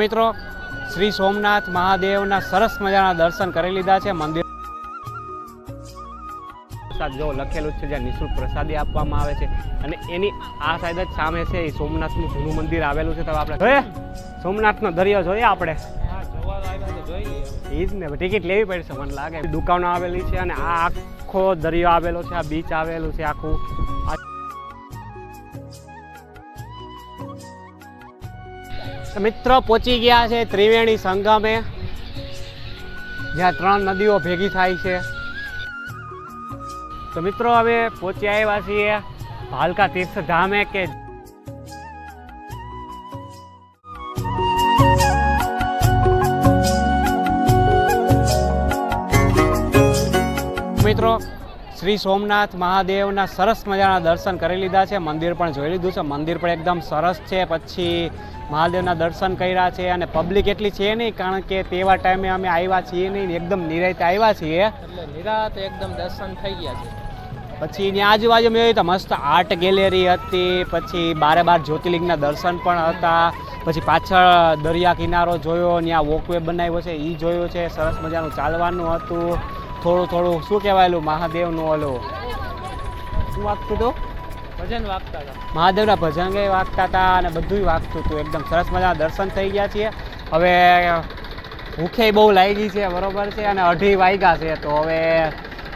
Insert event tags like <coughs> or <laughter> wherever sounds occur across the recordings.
મિત્રો, શ્રી સોમનાથ મહાદેવના સરસ મજાના દર્શન કરી લીધા છે. મંદિર જો લખેલું છે જ્યાં નિઃશુલ્ક પ્રસાદી આપવામાં આવે છે. અને એની આ સાઈડ જ સામે છે, એ સોમનાથનું જૂનું મંદિર આવેલું છે. તો આપણે જોઈએ, સોમનાથનો દરિયો જોઈએ આપણે. એ જ ને ટિકિટ લેવી પડશે, મને લાગે. દુકાનો આવેલી છે અને આ આખો દરિયો આવેલો છે, આ બીચ આવેલું છે, આખું. મિત્રો પહોંચી ગયા છે ત્રિવેણી સંગમે, જ્યાં ત્રણ નદીઓ ભેગી થાય છે. તો મિત્રો હવે પહોંચી આવ્યા છીએ ભાલકા તીર્થધામે કે મિત્રો શ્રી સોમનાથ મહાદેવના સરસ મજાના દર્શન કરી લીધા છે. મંદિર પણ જોઈ લીધું છે. મંદિર પણ એકદમ સરસ છે. પછી મહાદેવના દર્શન કર્યા છે અને પબ્લિક એટલી છે નહીં કારણ કે તેવા ટાઈમે અમે આવ્યા છીએ નહીં એકદમ નિરાતે આવ્યા છીએ. એટલે નિરાત એકદમ દર્શન થઈ ગયા છે. પછી એની આજુબાજુ મેં તો મસ્ત આર્ટ ગેલેરી હતી. પછી બારે બાર જ્યોતિર્લિંગના દર્શન પણ હતા. પછી પાછળ દરિયા કિનારો જોયો ત્યાં વોકવે બનાવ્યો છે એ જોયો છે. સરસ મજાનું ચાલવાનું હતું. થોડું થોડું. શું કહેવાયેલું મહાદેવનું ઓલું. શું વાગતું હતું? ભજન વાગતા હતા. મહાદેવના ભજન ગઈ વાગતા હતા અને બધું વાગતું હતું. એકદમ સરસ મજાના દર્શન થઈ ગયા છીએ. હવે ભૂખે બહુ લાગી છે બરોબર છે અને અઢી વાગ્યા છે. તો હવે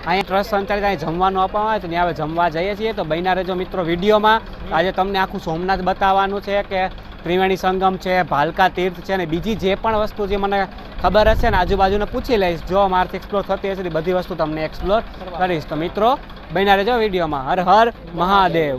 અહીંયા ટ્રસ્ટ સંચાલિત અહીં જમવાનું આપવામાં આવે છે. ત્યાં હવે જમવા જઈએ છીએ. તો બન્યા રહેજો મિત્રો વિડીયોમાં. આજે તમને આખું સોમનાથ બતાવવાનું છે કે ત્રિવેણી સંગમ છે, ભાલકા તીર્થ છે અને બીજી જે પણ વસ્તુ જે મને ખબર હશે ને આજુબાજુને પૂછી લઈશ, જો મારાથી એક્સપ્લોર થતી હશે બધી વસ્તુ તમને એક્સપ્લોર કરીશ. તો મિત્રો, બન્યા રહેજો વિડીયોમાં. હર હર મહાદેવ.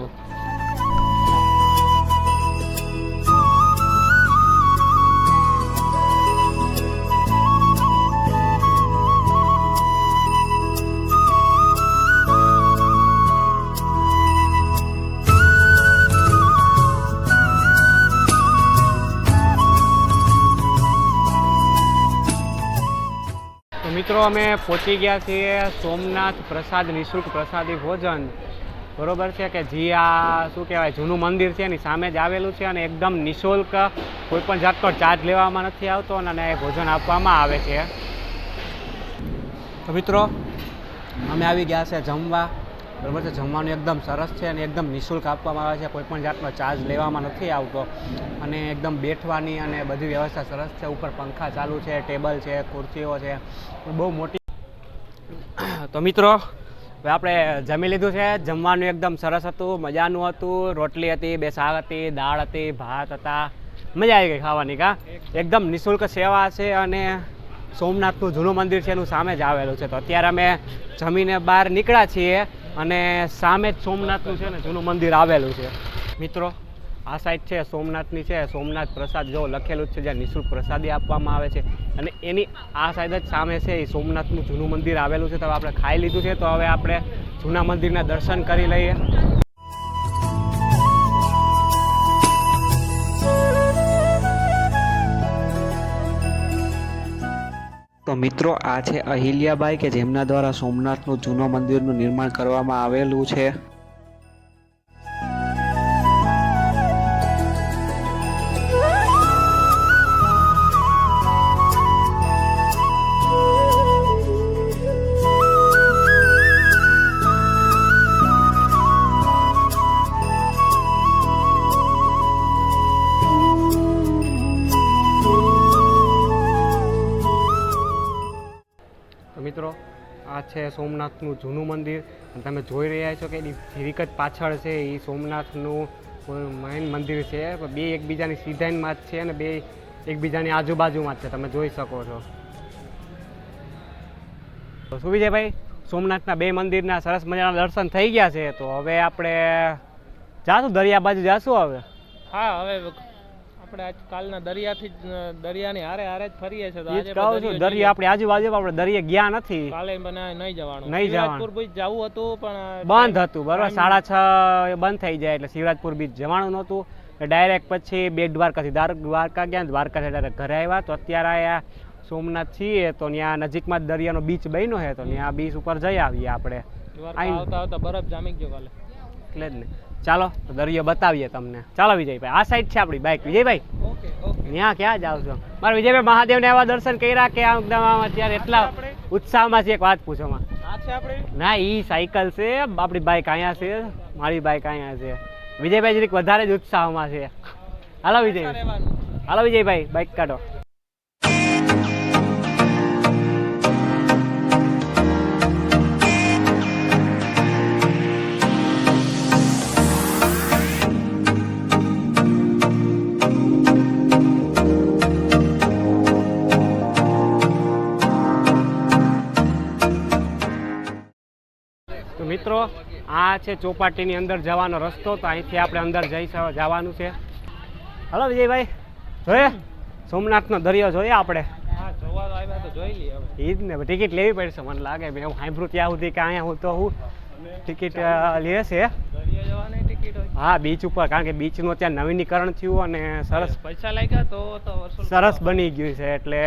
મિત્રો, અમે પહોંચી ગયા છીએ સોમનાથ પ્રસાદ, નિઃશુલ્ક પ્રસાદી ભોજન. બરોબર છે કે જે આ, શું કહેવાય, જૂનું મંદિર છે, એની સામે જ આવેલું છે અને એકદમ નિઃશુલ્ક કોઈ પણ જાતનો ચાર્જ લેવામાં નથી આવતો અને એ ભોજન આપવામાં આવે છે. તો મિત્રો, અમે આવી ગયા છે જમવા. બરોબર છે? જમવાનું એકદમ સરસ છે અને એકદમ નિઃશુલ્ક આપવામાં આવે છે. કોઈ પણ જાતનો ચાર્જ લેવામાં નથી આવતો. અને એકદમ બેઠવાની અને બધી વ્યવસ્થા સરસ છે. ઉપર પંખા ચાલુ છે, ટેબલ છે, ખુરશીઓ છે. બહુ મોટી <coughs> તો મિત્રો, હવે આપણે જમી લીધું છે. જમવાનું એકદમ સરસ હતું, મજાનું હતું. રોટલી હતી, બે શાક હતી, દાળ હતી, ભાત હતા. મજા આવી ગઈ ખાવાની કા? એકદમ નિઃશુલ્ક સેવા છે અને સોમનાથનું જૂનું મંદિર છે એનું સામે જ આવેલું છે. તો અત્યારે અમે જમીને બહાર નીકળ્યા છીએ. અને સામે જ સોમનાથનું છે ને, જૂનું મંદિર આવેલું છે. મિત્રો, આ સાઈડ છે સોમનાથની છે, સોમનાથ પ્રસાદ જો લખેલું જ છે, જ્યાં નિઃશુલ્ક પ્રસાદી આપવામાં આવે છે. અને એની આ સાઈડ જ સામે છે, એ સોમનાથનું જૂનું મંદિર આવેલું છે. તો આપણે ખાઈ લીધું છે, તો હવે આપણે જૂના મંદિરના દર્શન કરી લઈએ. તો મિત્રો, આ છે અહિલ્યાબાઈ કે જેમના દ્વારા સોમનાથનું જૂનો મંદિરનું નિર્માણ કરવામાં આવેલું છે. સોમનાથનું જૂનું મંદિર. તમે જોઈ રહ્યા છો કે એની જીરીક જ પાછળ છે, એ સોમનાથનું મેઇન મંદિર છે. બે એકબીજાની સીધાઈમાં જ છે અને બે એકબીજાની આજુબાજુમાં જ છે. તમે જોઈ શકો છો. શું વિજયભાઈ સોમનાથના બે મંદિરના સરસ મજાના દર્શન થઈ ગયા છે. તો હવે આપણે જાશું, દરિયા બાજુ જાશું હવે? હા, હવે આપણે આજ કાલના દરિયાથી જ દરિયાની હારે હારે જ ફરીએ છે તો આજે કહું છું દરિયા આપણે આજુબાજુ આપણે દરિયે ગયા નથી. કાલે મને નહીં જવાનું. નહીં જવાનું. શિવરાજપુર બીચ જવું હતું પણ બંધ હતું બરાબર સાડા છ બંધ થઈ જાય એટલે શિવરાજપુર બીચ જવાનું નહોતું. ડાયરેક્ટ પછી બે દ્વારકાથી દ્વારકા ગયા દ્વારકા દ્વારકાથી ડાયરેક્ટ ઘરે આવ્યા તો અત્યારે આયા સોમનાથ છીએ તો ત્યાં નજીકમાં જ દરિયાનો બીચ બન્યો છે તો ત્યાં બીચ ઉપર જઈ આવીએ આપણે. આવતા આવતા બરફ જામી ગયો કાલે. એટલે જ ને. ચાલો તો દરિયો બતાવીએ તમને. ચાલો વિજયભાઈ આ સાઈડ છે આપણી બાઈક વિજયભાઈ ત્યાં ક્યાં જાવ છો? મારા વિજયભાઈ મહાદેવને એવા દર્શન કર્યા કે આમ એકદમ અત્યારે એટલા ઉત્સાહમાં છે એક વાત પૂછોમાં આ છે આપણે. ના એ સાયકલ છે. આપણી બાઈક અહીંયા છે. મારી બાઈક અહીંયા છે. વિજયભાઈ જરીક વધારે જ ઉત્સાહમાં છે. હાલો વિજય. હાલો વિજયભાઈ બાઈક કાઢો. આ છે ચોપાટીની અંદર જવાનો રસ્તો તો અહીંથી આપણે અંદર જઈ જવાનું છે. હલો વિજયભાઈ જોઈએ. સોમનાથનો દરિયો જોઈએ આપણે. એ જ ને ટિકિટ લેવી પડશે મને લાગે. મેં હું સાંભળું ત્યાં સુધી કે અહીંયા હું તો હું ટિકિટ લે છે. હા બીચ ઉપર કારણ કે બીચનું અત્યારે નવીનીકરણ થયું અને સરસ પૈસા લાગ્યા તો સરસ બની ગયું છે એટલે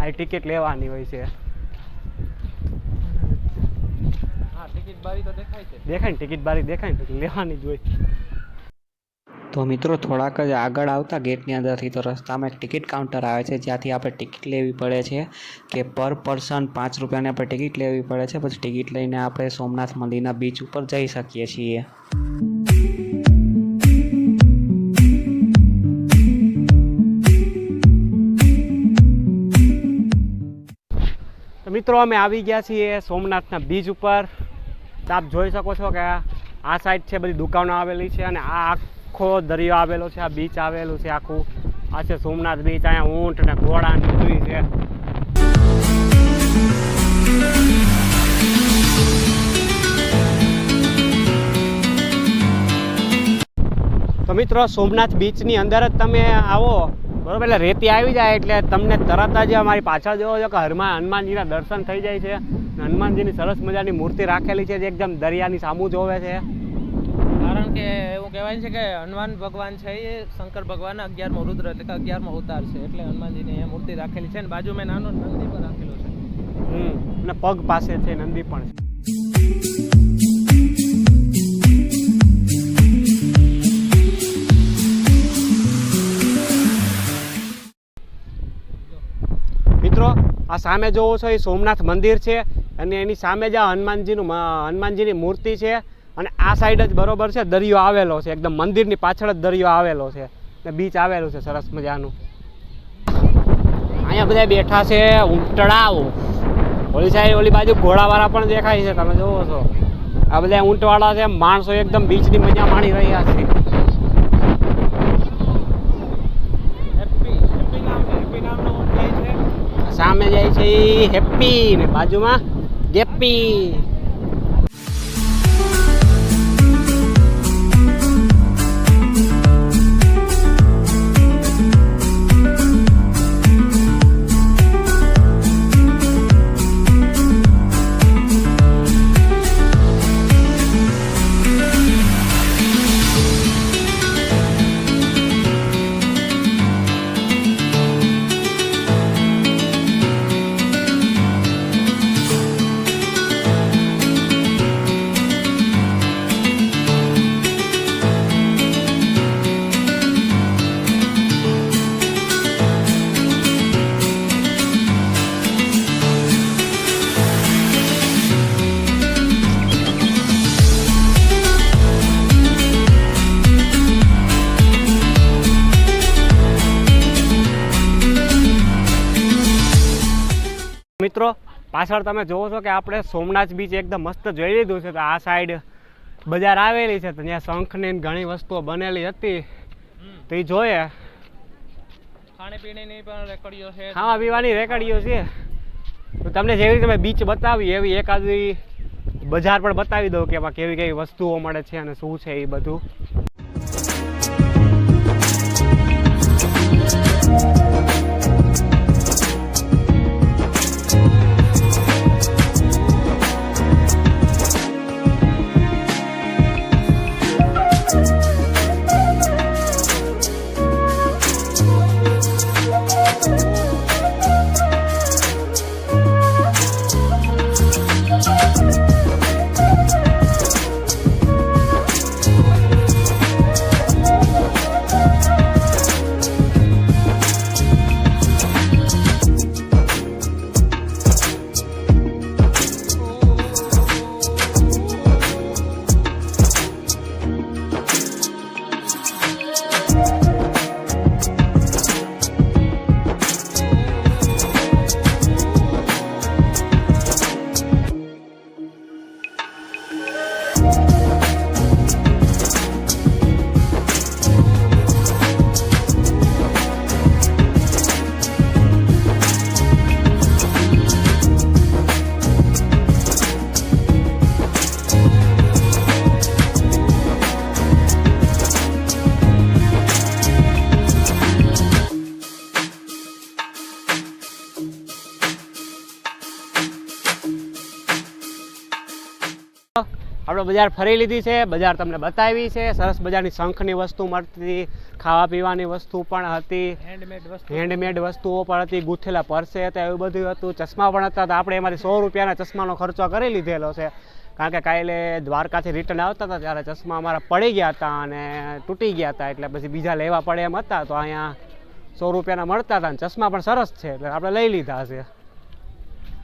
આ ટિકિટ લેવાની હોય છે હા ટિકિટ બારી તો દેખાય છે. દેખાય ને ટિકિટ બારી દેખાય ને લેવાની જ હોય. તો મિત્રો થોડાક જ આગળ આવતા ગેટની અંદરથી તો રસ્તામાં એક ટિકિટ કાઉન્ટર આવે છે જ્યાંથી આપણે ટિકિટ લેવી પડે છે કે પર પર્સન પાંચ રૂપિયાની આપણે ટિકિટ લેવી પડે છે પછી ટિકિટ લઈને આપણે સોમનાથ મંદિરના બીચ ઉપર જઈ શકીએ છીએ. મિત્રો અમે આવી ગયા છીએ સોમનાથના બીચ ઉપર. તો આપ જોઈ શકો છો કે આ સાઈડ છે બધી દુકાનો આવેલી છે અને આ આખો દરિયો આવેલો છે, આ બીચ આવેલું છે આખું. આ છે સોમનાથ બીચ અહીંયા ઊંટ ને ઘોડા ને બધું છે. તો મિત્રો, સોમનાથ બીચની અંદર જ તમે આવો. બરોબર એટલે રેતી આવી જાય એટલે તમને તરત જ અમારી પાછળ જોવો છો કે હરમાં હનુમાનજીના દર્શન થઈ જાય છે. હનુમાનજીની સરસ મજાની મૂર્તિ રાખેલી છે જે એકદમ દરિયાની સામું જોવે છે. કારણ કે એવું કહેવાય છે કે હનુમાન ભગવાન છે એ શંકર ભગવાન અગિયારમો રુદ્ર એટલે કે અગિયારમો અવતાર છે. એટલે હનુમાનજીની અહીંયા મૂર્તિ રાખેલી છે અને બાજુમાં નાનો નંદી પણ રાખેલો છે. હમ અને પગ પાસે છે નંદી પણ છે. આ સામે જોવો છો, એ સોમનાથ મંદિર છે અને એની સામે જ આ હનુમાનજીનું હનુમાનજીની મૂર્તિ છે અને આ સાઈડ જ બરોબર છે, દરિયો આવેલો છે, એકદમ મંદિરની પાછળ જ દરિયો આવેલો છે ને બીચ આવેલું છે, સરસ મજાનું. અહીંયા બધા બેઠા છે ઊંટડાઓ ઓલી સાઈડ ઓલી બાજુ ઘોડાવાળા પણ દેખાય છે, તમે જોવો છો. આ બધા ઊંટવાળા છે, માણસો એકદમ બીચની મજા માણી રહ્યા છે હેપી હેપી નામ છે હેપી નામનો જાય છે સામે જાય છે ઈ હેપ્પી ને બાજુમાં ગેપ્પી. મિત્રો પાછળ તમે જોવો છો કે આપણે સોમનાથ બીચ એકદમ મસ્ત જોઈ લીધું છે. તો આ સાઈડ બજાર આવેલી છે તો ત્યાં શંખની ને ઘણી વસ્તુઓ બનેલી હતી. તો એ જોઈએ. ખાવા પીવાની રેકડીઓ છે. તો તમને જેવી રીતે મેં બીચ બતાવી એવી એકાદી બજાર પણ બતાવી દઉં કે એમાં કેવી કેવી વસ્તુઓ મળે છે અને શું છે એ બધું. આપણે બજાર ફરી લીધી છે બજાર તમને બતાવી છે. સરસ બજારની શંખની વસ્તુ મળતી ખાવા પીવાની વસ્તુ પણ હતી. હેન્ડમેડ વસ્તુઓ પણ હતી ગૂંથેલા પરસે હતા એવું બધું હતું. ચશ્મા પણ હતા તો આપણે એમાંથી સો રૂપિયાના ચશ્માનો ખર્ચો કરી લીધેલો છે. કારણ કે કાલે દ્વારકાથી રિટર્ન આવતા હતા ત્યારે ચશ્મા અમારા પડી ગયા હતા અને તૂટી ગયા હતા. એટલે પછી બીજા લેવા પડે એમ હતા તો અહીંયા સો રૂપિયાના મળતા હતા અને ચશ્મા પણ સરસ છે એટલે આપણે લઈ લીધા છે.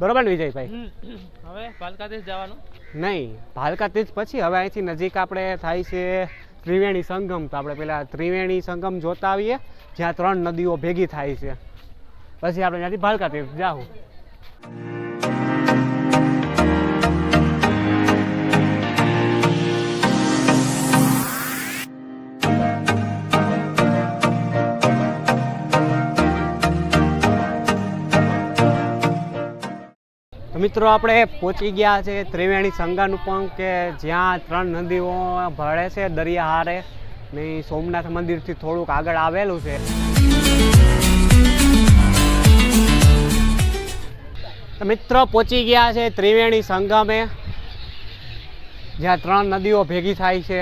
બરોબર ને વિજયભાઈ. હવે પાલકાથી જવાનું. નહીં ભાલકા તીજ પછી હવે અહીંથી નજીક આપણે થાય છે ત્રિવેણી સંગમ. તો આપણે પેલા ત્રિવેણી સંગમ જોતા આવીએ જ્યાં ત્રણ નદીઓ ભેગી થાય છે. પછી આપણે ત્યાંથી ભાલકા તીર્થ જાવું મિત્રો, આપણે પહોંચી ગયા છે ત્રિવેણી સંગમ પણ કે જ્યાં ત્રણ નદીઓ ભળે છે દરિયા હારે ને સોમનાથ મંદિરથી થોડુંક આગળ આવેલું છે. તો મિત્રો, પહોંચી ગયા છે ત્રિવેણી સંગમે, જ્યાં ત્રણ નદીઓ ભેગી થાય છે.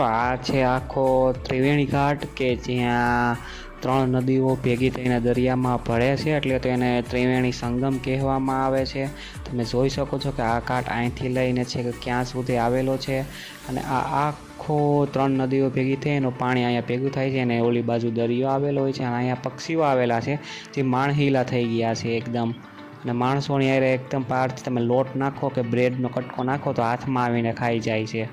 મિત્રો, આ છે આખો ત્રિવેણી ઘાટ કે જ્યાં ત્રણ નદીઓ ભેગી થઈને દરિયામાં ભળે છે, એટલે તો એને ત્રિવેણી સંગમ કહેવામાં આવે છે. તમે જોઈ શકો છો કે આ ઘાટ અહીંથી લઈને છે કે ક્યાં સુધી આવેલો છે અને આ આખો ત્રણ નદીઓ ભેગી થઈ એનું પાણી અહીંયા ભેગું થાય છે અને ઓલી બાજુ દરિયો આવેલો હોય છે અને અહીંયા પક્ષીઓ આવેલા છે, જે માણહીલા થઈ ગયા છે એકદમ. અને માણસોની હારે એકદમ પારથી તમે લોટ નાખો કે બ્રેડનો કટકો નાખો તો હાથમાં આવીને ખાઈ જાય છે.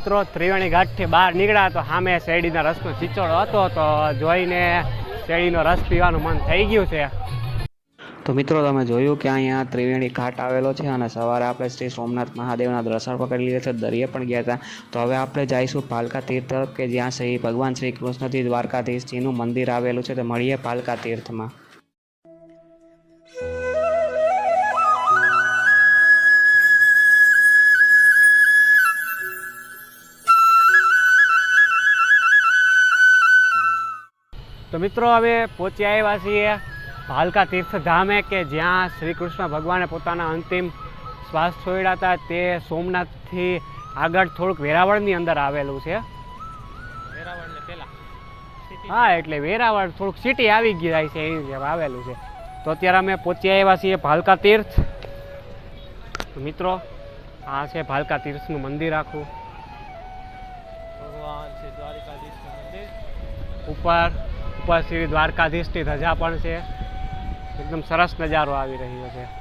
મિત્રો, ત્રિવેણી ઘાટથી બહાર નીકળ્યા તો સામે શેરડીના રસનો ચીચોડો હતો તો જોઈને શેરડીનો રસ પીવાનું મન થઈ ગયું છે. તો મિત્રો, તમે જોયું કે અહીંયા ત્રિવેણી ઘાટ આવેલો છે અને સવારે આપણે શ્રી સોમનાથ મહાદેવના દર્શન પણ કરી લીધા છે, દરિયે પણ ગયા હતા. તો હવે આપણે જઈશું પાલકા તીર્થ કે જ્યાં શ્રી ભગવાન શ્રી કૃષ્ણજી દ્વારકાધીશજીનું મંદિર આવેલું છે, તો મળીએ પાલકા તીર્થમાં. મિત્રો હવે પહોંચ્યા આવ્યા છીએ ભાલકા તીર્થધામે કે જ્યાં શ્રી કૃષ્ણ ભગવાને પોતાના અંતિમ શ્વાસ છોડ્યા હતા. તે સોમનાથથી આગળ થોડુંક વેરાવળની અંદર આવેલું છે. હા એટલે વેરાવળ થોડુંક સિટી આવી ગયા છે એની જેમ આવેલું છે. તો અત્યારે અમે પહોંચ્યા આવ્યા છીએ ભાલકા તીર્થ. મિત્રો આ છે ભાલકા તીર્થનું મંદિર આખું. ઉપર ઉપર શ્રી દ્વારકાધીશની ધજા પણ છે. એકદમ સરસ નજારો આવી રહ્યો છે.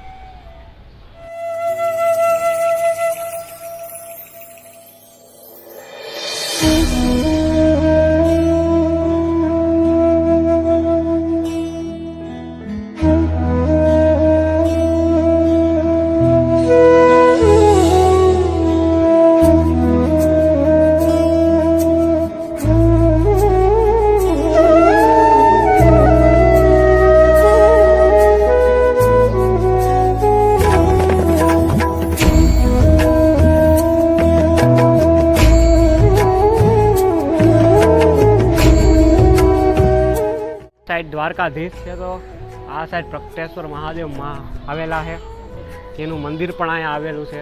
સાઈડ દ્વારકાધીશ છે તો આ સાઈડ પ્રગટેશ્વર મહાદેવ આવેલા છે. તેનું મંદિર પણ અહીંયા આવેલું છે.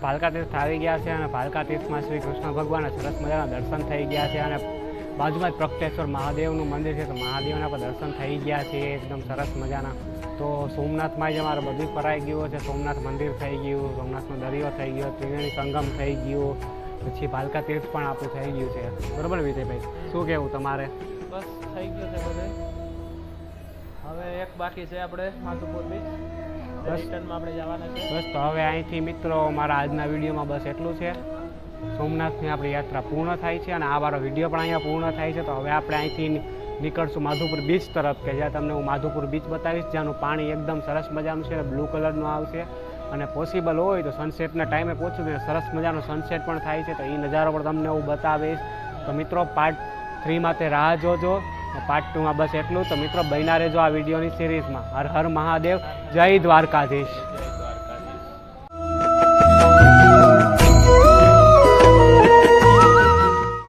તીર્થ આવી ગયા છે અને ભાલકા તીર્થમાં શ્રી કૃષ્ણ ભગવાનના સરસ મજાના દર્શન થઈ ગયા છે અને બાજુમાં જ પ્રગટેશ્વર મહાદેવનું મંદિર છે તો મહાદેવના પણ દર્શન થઈ ગયા છે, એકદમ સરસ મજાના. તો સોમનાથમાં જ અમારે બધું ફરાઈ ગયું છે. સોમનાથ મંદિર થઈ ગયું, સોમનાથનો દરિયો થઈ ગયો, ત્રિવેણી સંગમ થઈ ગયું, પછી ભાલકા તીર્થ પણ આપણું થઈ ગયું છે. બરાબર વિજયભાઈ? શું કહેવું તમારે? બસ, થઈ ગયું છે બધે. હવે એક બાકી છે આપણે, માધુપુર બીચ. બસ. તો હવે અહીંથી મિત્રો મારા આજના વિડીયોમાં બસ એટલું છે. સોમનાથની આપણી યાત્રા પૂર્ણ થાય છે અને આ મારો વીડિયો પણ અહીંયા પૂર્ણ થાય છે. તો હવે આપણે અહીંથી નીકળશું માધુપુર બીચ તરફ કે જ્યાં તમને હું માધુપુર બીચ બતાવીશ, જ્યાંનું પાણી એકદમ સરસ મજાનું છે બ્લુ કલરનું આવશે. અને પોસિબલ હોય તો સનસેટના ટાઈમે પહોંચું તો સરસ મજાનો સનસેટ પણ થાય છે. તો એ નજારો પણ તમને હું બતાવીશ. તો મિત્રો પાર્ટ થ્રીમાં તે રાહ જોજો. પાર્ટ ટુમાં બસ એટલું તો મિત્રો, બન્યા રહેજો આ વિડીયોની સિરીઝમાં હર હર મહાદેવ. જય દ્વારકાધીશ.